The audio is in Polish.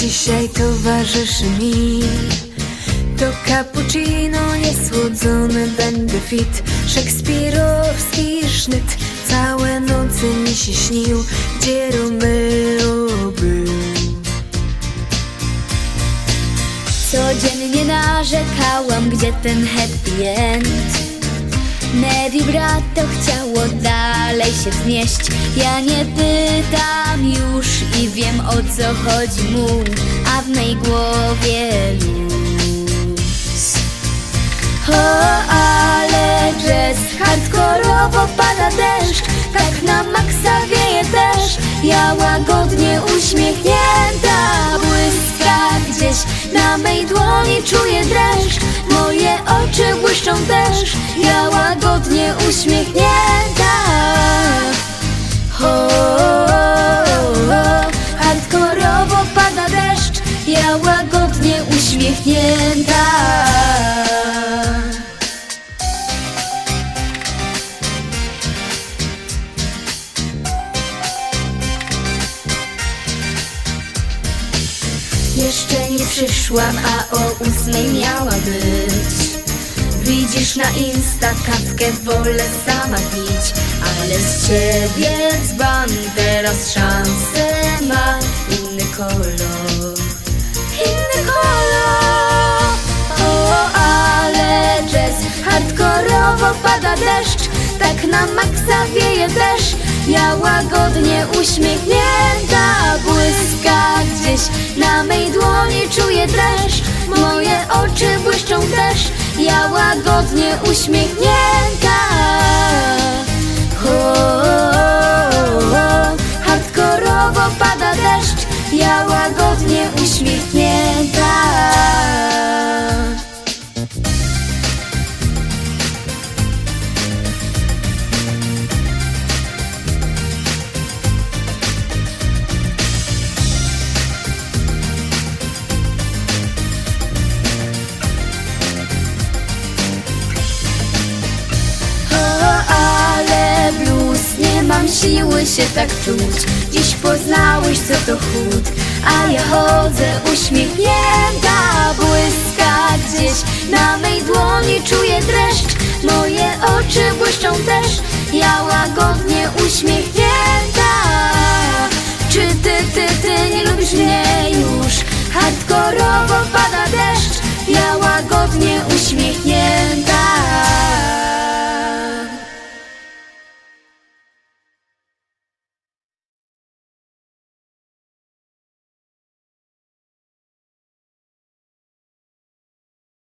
dzisiaj towarzyszy mi. To cappuccino niesłodzone będę fit. Szekspirowski sznyt Całe nocy mi się śnił. Gdzie Romeo był? Codziennie narzekałam, gdzie ten happy end. Me vibrato chciało dalej się wznieść Ja nie pytam już i wiem o co chodzi mu A w mej głowie luz. O, ale jazz Hardkorowo pada deszcz Tak na maksa wieje też. Ja łagodnie uśmiechnięta Błyska gdzieś na mej dłoni Czuję dreszcz. Moje oczy błyszczą też Ja łagodnie uśmiechnięta łagodnie uśmiechnięta. Jeszcze nie przyszłam, a o ósmej miała być. Widzisz na Insta kawkę wolę sama pić. Ale z ciebie dzban teraz szansę ma Inny kolor deszcz Tak na maksa wieje też Ja łagodnie uśmiechnięta Błyska. Gdzieś na mej dłoni Czuję dreszcz Moje oczy błyszczą też. Ja łagodnie uśmiechnięta mam siły się tak czuć. Dziś poznałeś co to chód, a ja chodzę uśmiechnięta Błyska gdzieś. Na mej dłoni, czuję dreszcz Moje oczy błyszczą też, ja łagodnie uśmiechnięta. Czy ty, ty, ty nie lubisz mnie już? Hardkorowo pada deszcz, ja łagodnie uśmiechnięta